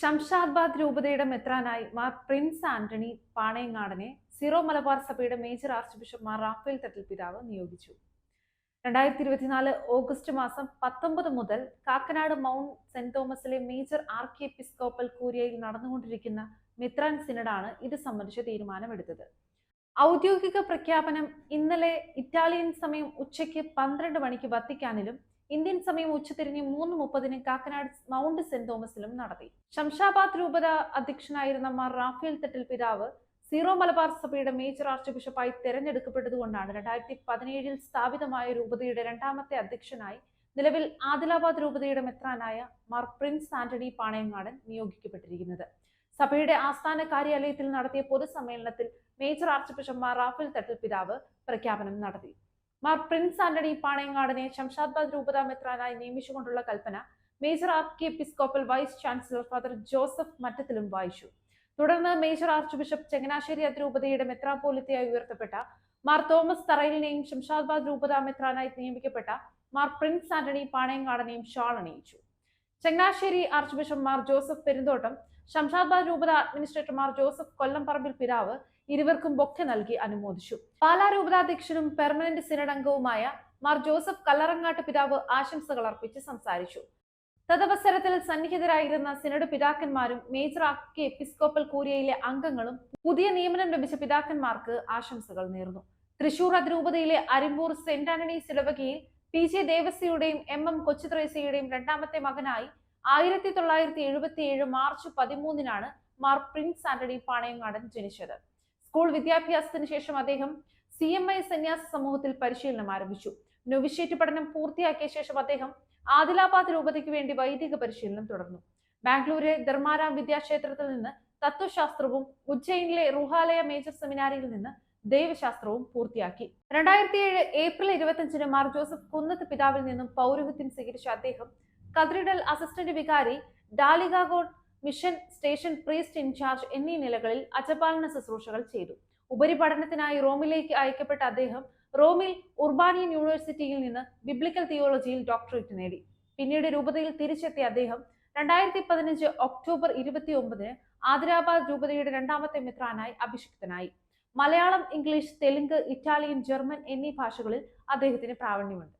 ശംഷാദാബാദ് രൂപതയുടെ മെത്രാനായി മാർ പ്രിൻസ് ആന്റണി പാണയങ്ങാടനെ സിറോ മലബാർ സഭയുടെ major archbishop Mar Raphael Thattil പിതാവ് നിയോഗിച്ചു. രണ്ടായിരത്തി ഇരുപത്തിനാല് ഓഗസ്റ്റ് മാസം പത്തൊമ്പത് മുതൽ കാക്കനാട് മൗണ്ട് സെന്റ് തോമസിലെ മേജർ ആർക്കി എപ്പിസ്കോപ്പൽ കൂരിയയിൽ നടന്നുകൊണ്ടിരിക്കുന്ന മെത്രാൻ സിനഡാണ് ഇത് സംബന്ധിച്ച തീരുമാനമെടുത്തത്. ഔദ്യോഗിക പ്രഖ്യാപനം ഇന്നലെ ഇറ്റാലിയൻ സമയം ഉച്ചയ്ക്ക് പന്ത്രണ്ട് മണിക്ക് വത്തിക്കാനിലും ഇന്ത്യൻ സമയം ഉച്ചതിരിഞ്ഞ് മൂന്ന് മുപ്പതിന് കാക്കനാട് മൗണ്ട് സെന്റ് തോമസിലും നടത്തി. ശംഷാബാദ് രൂപത അധ്യക്ഷനായിരുന്ന മാർ റാഫേൽ തട്ടിൽ പിതാവ് സീറോ മലബാർ സഭയുടെ മേജർ ആർച്ച് ബിഷപ്പായി തെരഞ്ഞെടുക്കപ്പെട്ടതുകൊണ്ടാണ് രണ്ടായിരത്തി പതിനേഴിൽ സ്ഥാപിതമായ രൂപതയുടെ രണ്ടാമത്തെ അധ്യക്ഷനായി നിലവിൽ ആദിലാബാദ് രൂപതയുടെ മെത്രാനായ മാർ പ്രിൻസ് ആന്റണി പാണയങ്ങാടൻ നിയോഗിക്കപ്പെട്ടിരിക്കുന്നത്. സഭയുടെ ആസ്ഥാന കാര്യാലയത്തിൽ നടത്തിയ പൊതുസമ്മേളനത്തിൽ major archbishop Mar Raphael Thattil പിതാവ് പ്രഖ്യാപനം നടത്തി. മാർ പ്രിൻസ് ആന്റണി പാണയങ്ങാടിനെ ശംഷാദ്ബാദ് രൂപത മെത്രാനായി നിയമിച്ചുകൊണ്ടുള്ള കൽപ്പന. Major archiepiscopal vice chancellor father Joseph മറ്റത്തിലും വായിച്ചു. തുടർന്ന് മേജർ ആർച്ച് ബിഷപ്പ് ചങ്ങനാശ്ശേരി അതിരൂപതയുടെ മെത്രാപോലിത്തയായി ഉയർത്തപ്പെട്ട മാർ തോമസ് തറയിലിനെയും ശംഷാദ്ബാദ് രൂപത മെത്രാനായി നിയമിക്കപ്പെട്ട മാർ പ്രിൻസ് ആന്റണി പാണയങ്ങാടനെയും ഷാൾ അണിയിച്ചു. Changanassery archbishop Mar Joseph Perumthottam Shamshabad രൂപത അഡ്മിനിസ്ട്രേറ്റർ മാർ ജോസഫ് കൊല്ലംപറമ്പിൽ പിതാവ് ഇരുവർക്കും ബൊക്കെ നൽകി അനുമോദിച്ചു. പാലാ രൂപതാധ്യക്ഷനും പെർമനന്റ് സിനഡ് അംഗവുമായ മാർ ജോസഫ് കല്ലറങ്ങാട്ട് പിതാവ് ആശംസകൾ അർപ്പിച്ച് സംസാരിച്ചു. തദവസരത്തിൽ സന്നിഹിതരായിരുന്ന സിനഡ് പിതാക്കന്മാരും മേജർ ആക്കി എപ്പിസ്കോപ്പൽ കൂരിയയിലെ അംഗങ്ങളും പുതിയ നിയമനം ലഭിച്ച പിതാക്കന്മാർക്ക് ആശംസകൾ നേർന്നു. തൃശൂർ അതിരൂപതയിലെ അരിമ്പൂർ സെന്റ് ആന്റണീസ് ഇടവകയിൽ പി ജെ ദേവസ്യയുടെയും എം എം കൊച്ചുത്രേസ്യയുടെയും രണ്ടാമത്തെ മകനായി ആയിരത്തി തൊള്ളായിരത്തി എഴുപത്തി ഏഴ് മാർച്ച് പതിമൂന്നിനാണ് മാർ പ്രിൻസ് ആന്റണി പാണയങ്ങാടൻ ജനിച്ചത്. സ്കൂൾ വിദ്യാഭ്യാസത്തിന് ശേഷം അദ്ദേഹം സി എം ഐ സന്യാസ സമൂഹത്തിൽ പരിശീലനം ആരംഭിച്ചു. നൊവിഷ്യേറ്റ് പഠനം പൂർത്തിയാക്കിയ ശേഷം അദ്ദേഹം ആദിലാബാദ് രൂപതയ്ക്ക് വേണ്ടി വൈദിക പരിശീലനം തുടർന്നു. ബാംഗ്ലൂരിലെ ധർമാരാം വിദ്യാക്ഷേത്രത്തിൽ നിന്ന് തത്വശാസ്ത്രവും ഉജ്ജയിനിലെ റുഹാലയ മേജർ സെമിനാരിയിൽ നിന്ന് ദൈവശാസ്ത്രവും പൂർത്തിയാക്കി. രണ്ടായിരത്തി ഏഴ് ഏപ്രിൽ ഇരുപത്തിയഞ്ചിന് മാർ ജോസഫ് കുന്നത്ത് പിതാവിൽ നിന്നും പൗരോഹിത്യം സ്വീകരിച്ച അദ്ദേഹം കത്രിഡൽ അസിസ്റ്റന്റ് വികാരി ഡാലിഗാഗോഡ് mission station priest in charge എന്നീ നിലകളിൽ അജപാലന ശുശ്രൂഷകൾ ചെയ്തു. ഉപരിപഠനത്തിനായി റോമിലേക്ക് അയക്കപ്പെട്ട അദ്ദേഹം റോമിൽ ഉർബാനിയൻ യൂണിവേഴ്സിറ്റിയിൽ നിന്ന് ബിബ്ലിക്കൽ തിയോളജിയിൽ ഡോക്ടറേറ്റ് നേടി. പിന്നീട് രൂപതയിൽ തിരിച്ചെത്തിയ അദ്ദേഹം രണ്ടായിരത്തി പതിനഞ്ച് ഒക്ടോബർ ഇരുപത്തി ഒമ്പതിന് ആദിരാബാദ് രൂപതയുടെ രണ്ടാമത്തെ മിത്രാനായി അഭിഷിക്തനായി. Malayalam English Telugu Italian German എന്നീ ഭാഷകളിൽ അദ്ദേഹത്തിന് പ്രാവീണ്യമുണ്ട്.